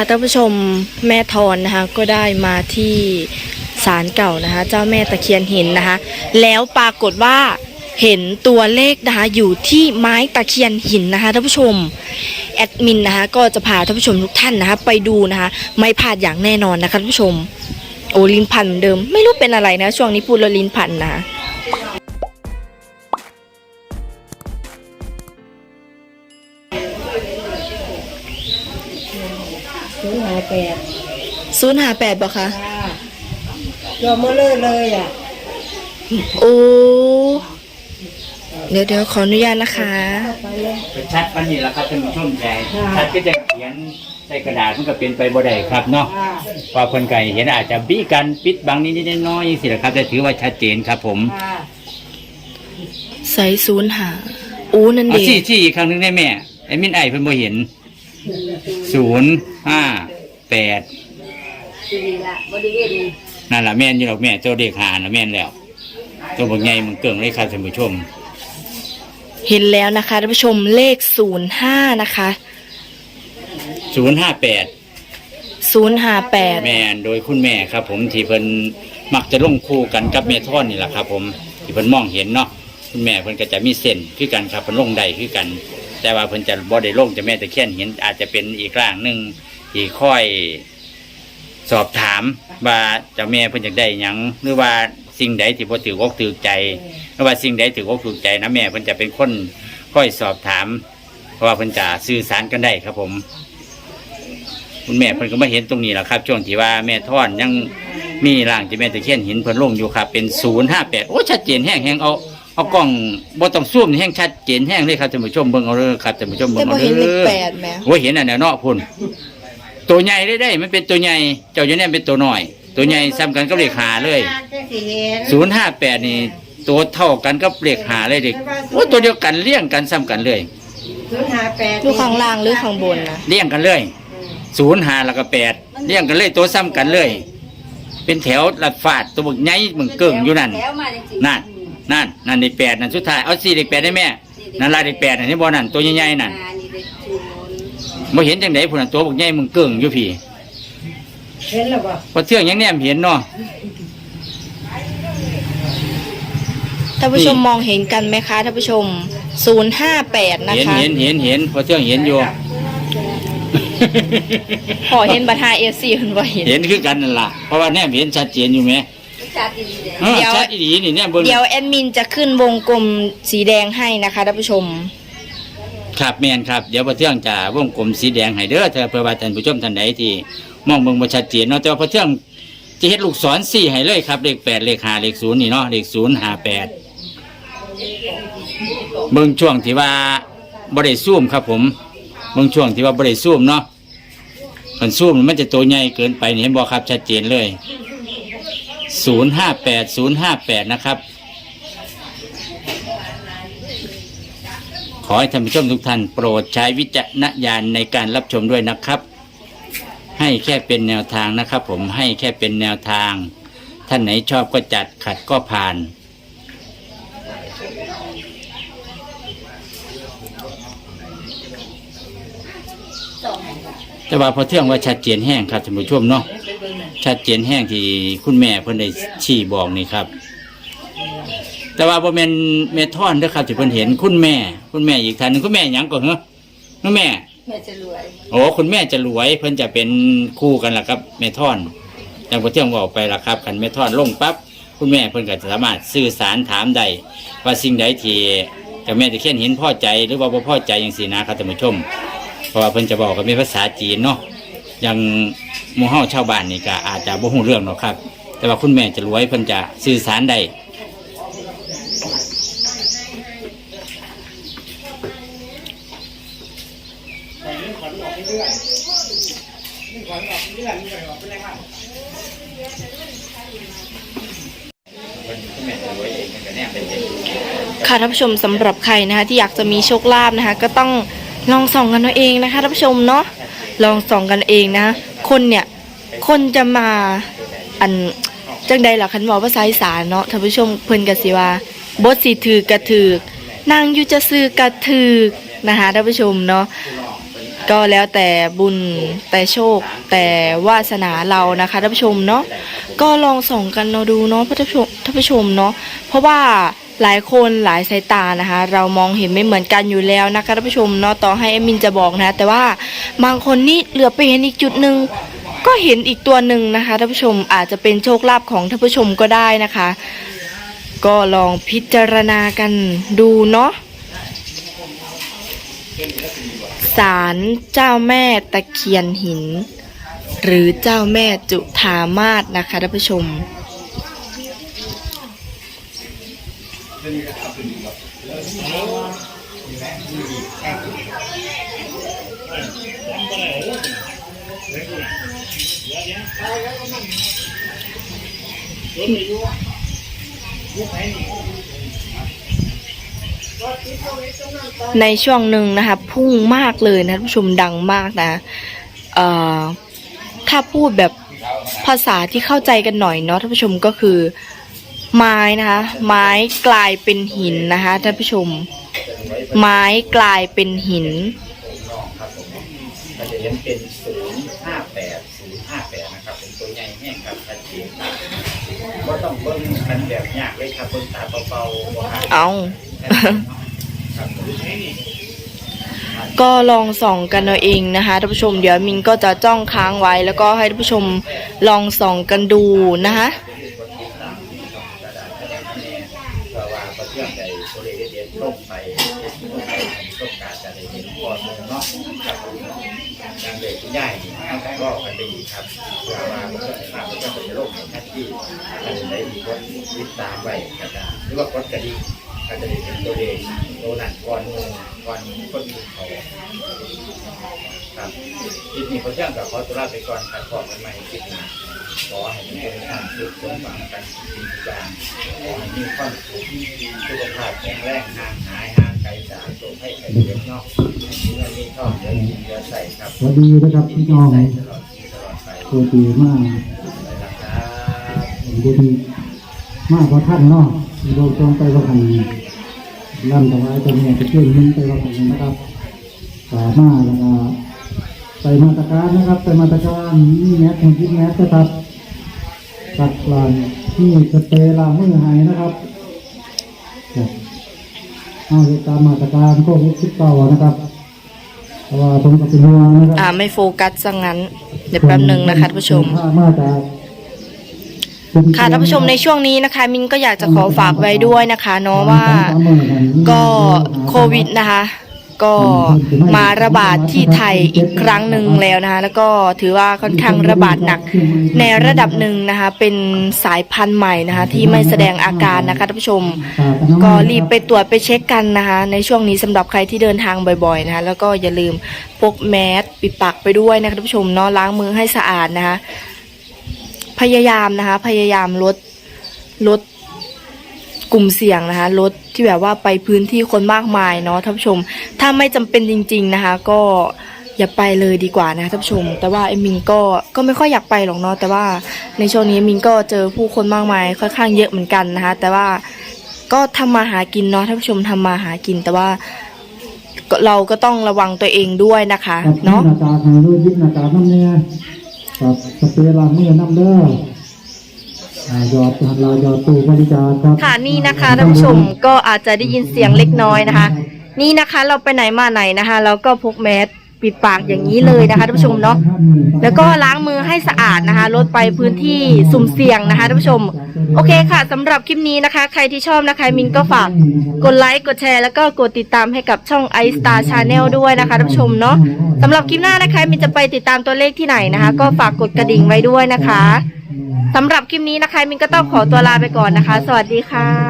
ค่ะท่านผู้ชมแม่ทอนนะคะก็ได้มาที่ศาลเก่านะคะ เจ้าแม่ตะเคียนหินนะคะ แล้วปรากฏว่าเห็นตัวเลขนะคะอยู่ที่ไม้ตะเคียนหินนะคะท่านผู้ชมแอดมินนะคะก็จะพาท่านผู้ชมทุกท่านนะคะ ไปดูนะคะไม่พลาดอย่างแน่นอนนะคะท่านผู้ชม โอลิ้นพันเหมือนเดิม ไม่รู้เป็นอะไรนะ ช่วงนี้พูดแล้วลิ้นพันนะ แปดศูนย์หาแปดบอกคะยอมมาเลยเลยอะโอ้เดี๋ยวเดี๋ยวขออนุญาตนะคะไปเลย เป็นชัดปันนี้แหละครับท่านผู้ชมใจค่ะ ชัดก็จะเขียนใส่กระดาษมันก็เป็นไปบ่ได้ครับเนาะอ่าเพอคนไก่เห็นอาจจะบี้กันปิดบังนิดๆน้อยๆสิแหละครับแต่ถือว่าชัดเจนครับผมอ่าใส่ศูนย์หาอู้นั่นเอาดีชี้ชี้อีกครั้งหนึงได้แม่ไอ้มินไอเพิ่นบ่เห็นศูนย์ห้า แปดดีละบริเวณนี้นั่นล่ะแม่นอยู่หรอกแม่ตัวเด็กหาน่ะแม่นแล้ว ตัวบักใหญ่มันเกิ่งเลยครับท่านผู้ชม เห็นแล้วนะคะท่านผู้ชมเลขศูนย์ห้านะคะศูนย์ห้าแปดศูนย์หาแปดแม่นโดยคุณแม่ครับ ผมที่เพิ่นมักจะลงคู่กันกับแม่ท่อนนี่แหละครับ ผมที่เพิ่นมองเห็นเนาะคุณแม่เพิ่นก็จะมีเส้นคือกันครับเพิ่นลงใดคือกัน แต่ว่าเพิ่นจะบ่ได้ลงจะแม่ตะเคียนเห็นอาจจะเป็นอีกร่างหนึ่งที่ค่อยสอบถามว่าเจ้าแม่เพิ่นอยากได้หยังหรือว่าสิ่งใดที่บ่ถืออกถือใจหรือว่าสิ่งใดถืออกถือใจนะแม่เพิ่นจะเป็นคนค่อยสอบถาม เพราะว่าเพิ่นจะสื่อสารกันได้ครับผม คุณแม่เพิ่นก็มาเห็นตรงนี้แหละครับช่วงที่ว่าแม่ท่อนยังมีร่างที่แม่ตะเคียนหินเพิ่นลงอยู่ครับ เป็นศูนย์ห้าแปดโอ้ชัดเจนแห้งแห้งเอา เอากล้องบ่ต้องซูมนี่แห้งชัดเจนแห้งเลยครับท่านผู้ชมเบิ่งเอาเลยครับท่านผู้ชมเบิ่แต่งพอเอาเห็นเลเลขยแปดไหม โอ้ยเห็นอันนั้นเนาะพุ่นตัวใหญ่ได้ได้มันเป็นตัวใหญ่เจ้าอยู่เนี่ยเป็นตัวน้อย ตัวใหญ่ซ้ำกันกับเลขหาเลย จะสิเห็นศูนย์ห้าแปดนี่ตัวเท่ากันกับเลขหาเลยเด็กโอ้ตัวเดียวกันเลี้ยงกันซ้ำกันเลย ศูนย์หาแปดดูข้างล่างหรือข้างบนนะเลี้ยงกันเลยศูนย์หาแล้วก็แปดเลี้ยงกันเลยตัวซ้ำกันเลย เป็นแถวลัดฟาดตัวบึกไงมึงเกิ่งอยู่นั่นแล้วมาจริงนั่น นั่นนั่นในแปดนั่นสุดท้ายเอาสี่เด็กแปดได้แม่นั่นลายเด็กแปดนั่นนี่บอนั่นตัวใหญ่ๆนั่นนี่เด็กชูนบ่เห็นจังไดผู้นั้นตัวบึกใหญ่มึงเกิ่งอยู่พี่เห็นแล้วบ่พอเที่ยงยังแนมเห็นเนาะท่านผู้ชมมองเห็นกันไหมคะท่านผู้ชมศูนย์ห้าแปดนะเห็นคะเห็นเห็นเห็นพอเที่ยงเห็นอยู่ขอเห็นบัตรเอฟซีคุณว่าเห็นเห็นคือกันนั่นล่ะเพราะว่าแนมเห็นชัดเจนอยู่ไหม ชาติดีเลยเออเดี๋ยว ชัดอีหลีนี่แนมเบิ่งเดี๋ยวแอดมินจะขึ้นวงกลมสีแดงให้นะคะท่านผู้ชม ครับแม่นครับ เดี๋ยวพอเที่ยงจะวงกลมสีแดงให้เด้อถ้าเพื่อว่าท่านผู้ชมท่านใดที่ มองเบิ่งบ่ชัดเจนเนาะแต่ว่าพอเที่ยงจะเฮ็ดลูกศรสี่ให้เลยครับ เลขแปดเลขห้าเลขศูนย์นี่เนาะเลขศูนย์ห้าแปดเบิ่งช่วงที่ว่าบ่ได้ซูมครับ ผมเบิ่งช่วงที่ว่าบ่ได้ซูมเนาะมันซูมมันจะตัวใหญ่เกินไปนี่เห็นบ่ครับชัดเจนเลย ศูนย์ห้าแปดศูนย์ห้าแปดนะครับ ขอให้ท่านผู้ชมทุกท่านโปรดใช้วิจารณญาณในการรับชมด้วยนะครับ ให้แค่เป็นแนวทางนะครับ ผมให้แค่เป็นแนวทาง ท่านไหนชอบก็จัดขัดก็ผ่านแต่ว่าพอเที่ยงว่าชัดเจนแห้งครับท่านผู้ชมเนาะ ชัดเจนแห้งที่คุณแม่เพิ่นได้ชี้บอกนี่ครับ แต่ว่าบ่แม่นแม่ท่อนเด้อครับที่เพิ่นเห็นคุณแม่ คุณแม่อีกท่านหนึงคุณแม่หยังก่อนเหรอคุณแม่ แม่จะรวยโอ้คุณแม่จะรวยเพิ่นจะเป็นคู่กันล่ะครับแม่ท่อนอย่างพอเที่ยงบอกไปล่ะครับคันแม่ท่อนลงปั๊บคุณแม่เพิ่นก็จะสามารถสื่อสารถามได้ว่าสิ่งใดที่เจ้าแม่ตะเคียนเห็นพอใจหรือว่าบ่พอใจอย่างสีนะครับท่านผู้ชม เพราะว่าเพิ่นจะบอกกันเป็นภาษาจีนเนาะ อย่างหมู่เฮาชาวบ้านนี่ก็อาจจะบ่ฮู้เรื่องหรอกครับ แต่ว่าคุณแม่จะรวยเพิ่นจะสื่อสารได้ค่ะท่านผู้ชมสำหรับใครนะคะที่อยากจะมีโชคลาภนะคะ ก็ต้องลองส่องกันเอาเองนะคะท่านผู้ชมเนาะ ลองส่องกันเองนะ คนเนี่ย คนจะมาอันจังใดหล่ะคันบอกภาษาอีสานเนาะท่านผู้ชมเพิ่นกสิว่าบทสีถือกระถือกนางอยู่จะซื้อกระถือกนะคะท่านผู้ชมเนาะก็แล้วแต่บุญแต่โชค แต่วาสนาเรานะคะท่านผู้ชมเนาะก็ลองส่องกันเราดูเนาะท่านผู้ชมท่านผู้ชมเนาะเพราะว่า หลายคนหลายสายตานะคะ เรามองเห็นไม่เหมือนกันอยู่แล้วนะคะท่านผู้ชมเนาะต่อให้เอมมินจะบอกนะ แต่ว่าบางคนนี่เหลือไปเห็นอีกจุดหนึ่งก็เห็นอีกตัวหนึ่งนะคะท่านผู้ชมอาจจะเป็นโชคลาภของท่านผู้ชมก็ได้นะคะ ก็ลองพิจารณากันดูเนาะศาลเจ้าแม่ตะเคียนหิน หรือเจ้าแม่จุธามาศนะคะท่านผู้ชม ในช่วงหนึ่งนะคะพุ่งมากเลยนะท่านผู้ชมดังมากนะเอ่อถ้าพูดแบบภาษาที่เข้าใจกันหน่อยเนาะท่านผู้ชมก็คือ ไม้นะคะ ไม้กลายเป็นหินนะคะท่านผู้ชม ไม้กลายเป็นหินครับผมเราจะเห็นเป็นศูนย์ห้าแปดศูนย์ห้าแปดนะครับเป็นตัวใหญ่แห้งครับชัดเจนครับว่าต้องเบิ้งมันแบบยากเลยครับเบิ้งตาเบาๆบ่ครับเอาครับผมก็ลองส่องกันเอาเองนะคะท่านผู้ชม เดี๋ยวมินก็จะจ้องค้างไว้ แล้วก็ให้ท่านผู้ชมลองส่องกันดูนะคะกระดาษคะแนนคะแนนเพราะว่าประเทื่องใดตัวเลขเด็ดลงไปลงไปต้องการจะได้เห็นข้อมูลเนาะครับผม ดังเด็กที่าแต่รอบกันไปอีกครับเพื่อว่าเพื่อนทราบว่าจะเป็นโรคในทันทีอาจจะได้มีคนติดตามไว้กระดาษหรือว่ากดกระดิ่งก็จะได้เห็นตัวเลขตัวนั้นก่อนหมู่ก่อนคนอื่นเขาครับคลิปนี้เขาเชื่อมกับขอตัวลาไปก่อนครับขอบกันใหม่คลิปหน้ขอให้มีความสุขสมหวังกันทุกอย่างขอให้มีความสุขสุขภาพแข็งแรงห่างหายหา งไกให้ไข้เจ็บนาะมีเงินมีทองเดือกินเดือใส่ครับสวัสดีนะครับพี่น้องใส่ตลอดปีตลอดไปตัวดีมากไปละครับบุญมากกว่าท่านเนาะเราต้องไปว่าันร่ำถวายตัวเนี่ยจะเชื่อมยินไปว่ากันนะครับสามารถแล้วก็ไปมาตรการนะครับไปมาตรการนี่แมสของที่แมสนะครับตัดกลานที่สเปรย์ล้างมือหายนะครับ เอาไปตามมาตรการโควิดสิบเก้านะครับเพราะว่าผมกับเป็นห่วงนะครับอ่าไม่โฟกัสซะงั้น เดี๋ยวแป๊บหนึ่งนะคะท่านผู้ชม มาจาก ค่ะท่านผู้ชมในช่วงนี้นะคะ มินก็อยากจะขอฝากไว้ด้วยนะคะเนาะว่าก็โควิดนะคะ ก็มาระบาดที่ไทยอีกครั้งหนึ่งแล้วนะคะแล้วก็ถือว่าค่อนข้างระบาดหนักในระดับหนึ่งนะคะเป็นสายพันธุ์ใหม่นะคะที่ไม่แสดงอาการนะคะท่านผู้ชม ก็รีบไปตรวจไปเช็คกันนะคะในช่วงนี้สำหรับใครที่เดินทางบ่อยๆนะคะแล้วก็อย่าลืมพกแมสปิดปากไปด้วยนะคะท่านผู้ชมเนาะล้างมือให้สะอาดนะคะพยายามนะคะพยายามลดลด กลุ่มเสี่ยงนะคะลดที่แบบว่าไปพื้นที่คนมากมายเนาะท่านผู้ชม ถ้าไม่จำเป็นจริง ๆนะคะ ก็อย่าไปเลยดีกว่านะท่านผู้ชม แต่ว่าเอมินก็ก็ไม่ค่อยอยากไปหรอกเนาะแต่ว่าในช่วงนี้มินก็เจอผู้คนมากมาย ค่อนข้างเยอะเหมือนกันนะคะแต่ว่าก็ทำมาหากินเนาะท่านผู้ชมทำมาหากินแต่ว่าเราก็ต้องระวังตัวเองด้วยนะคะ เนาะหน้ากากให้ด้วยยิบหน้ากาน้ำเนี่ยกับสเปรย์ล้างมือน้ำเด้อ ค่ะนี่นะคะท่านผู้ชมก็อาจจะได้ยินเสียงเล็กน้อยนะคะ นี่นะคะเราไปไหนมาไหนนะคะเราก็พกแมสปิดปากอย่างนี้เลยนะคะท่านผู้ชมเนาะแล้วก็ล้างมือให้สะอาดนะคะลดไปพื้นที่สุ่มเสี่ยงนะคะท่านผู้ชม โอเคค่ะสำหรับคลิปนี้นะคะ ใครที่ชอบนะคะมินก็ฝากกดไลค์กดแชร์ แล้วก็กดติดตามให้กับช่อง i Star Channel ด้วยนะคะท่านผู้ชมเนาะสำหรับคลิปหน้านะคะมินจะไปติดตามตัวเลขที่ไหนนะคะ ก็ฝากกดกระดิ่งไว้ด้วยนะคะ สำหรับคลิปนี้นะคะมินก็ต้องขอตัวลาไปก่อนนะคะ สวัสดีค่ะ